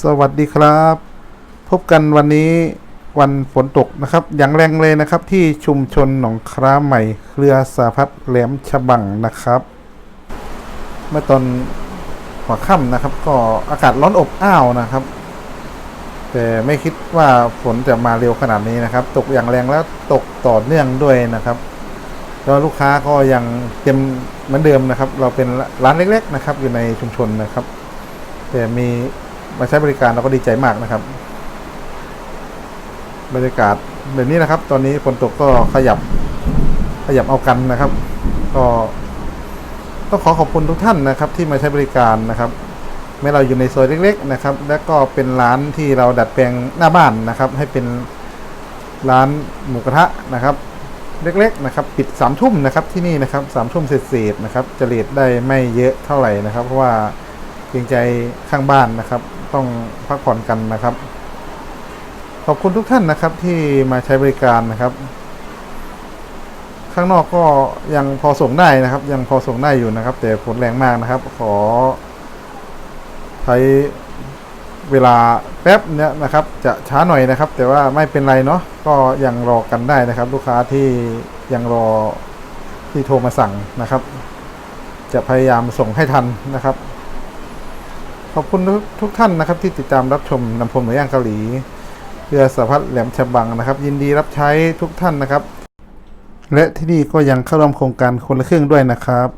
สวัสดีครับ พบกันวันนี้วันฝนตกนะครับ อย่างแรงเลยนะครับ ที่ชุมชนหนองคร้าใหม่ เครือสาพัดแหลมฉบังนะครับ เมื่อตอนหัวค่ำนะครับ ก็อากาศร้อนอบอ้าวนะครับ แต่ไม่คิดว่าฝนจะมาเร็วขนาดนี้นะครับ ตกอย่างแรงแล้วตกต่อเนื่องด้วยนะครับแล้วลูกค้าก็ยังเต็มเหมือนเดิมนะครับ เราเป็นร้านเล็ก ๆ นะครับ อยู่ในชุมชนนะครับ แต่มี มาใช้บริการเราก็ดีใจมากนะครับ บรรยากาศแบบนี้นะครับ ตอนนี้ฝนตกก็ขยับขยับเอากันนะครับ ก็ต้องขอขอบคุณทุกท่านนะครับ ที่มาใช้บริการนะครับแม้เราอยู่ในซอยเล็ก ๆ นะครับ และก็เป็นร้านที่เราดัดแปลงหน้าบ้านนะครับ ให้เป็นร้านหมูกระทะนะครับ เล็ก ๆ นะครับ ปิดสามทุ่มนะครับที่นี่นะครับสามทุ่มเศษๆนะครับจะเลทได้ไม่เยอะเท่าไหร่นะครับ เพราะว่า เกรงใจข้างบ้านนะครับ ต้องพักผ่อนกันนะครับ ขอบคุณทุกท่านนะครับที่มาใช้บริการนะครับ ข้างนอกก็ยังพอส่งได้นะครับ ยังพอส่งได้อยู่นะครับ แต่ฝนแรงมากนะครับ ขอใช้เวลาแป๊บเนี้ยนะครับ จะช้าหน่อยนะครับ แต่ว่าไม่เป็นไรเนาะก็ยังรอกันได้นะครับ ลูกค้าที่ยังรอที่โทรมาสั่งนะครับ จะพยายามส่งให้ทันนะครับ ขอบคุณทุกทุกท่านนะครับ ที่ติดตามรับชมนำพลหมูย่างเกาหลีเรือสะพัดแหลมฉบังนะครับ ยินดีรับใช้ทุกท่านนะครับ และที่นี่ก็ยังเข้าร่วมโครงการคนละครึ่งด้วยนะครับ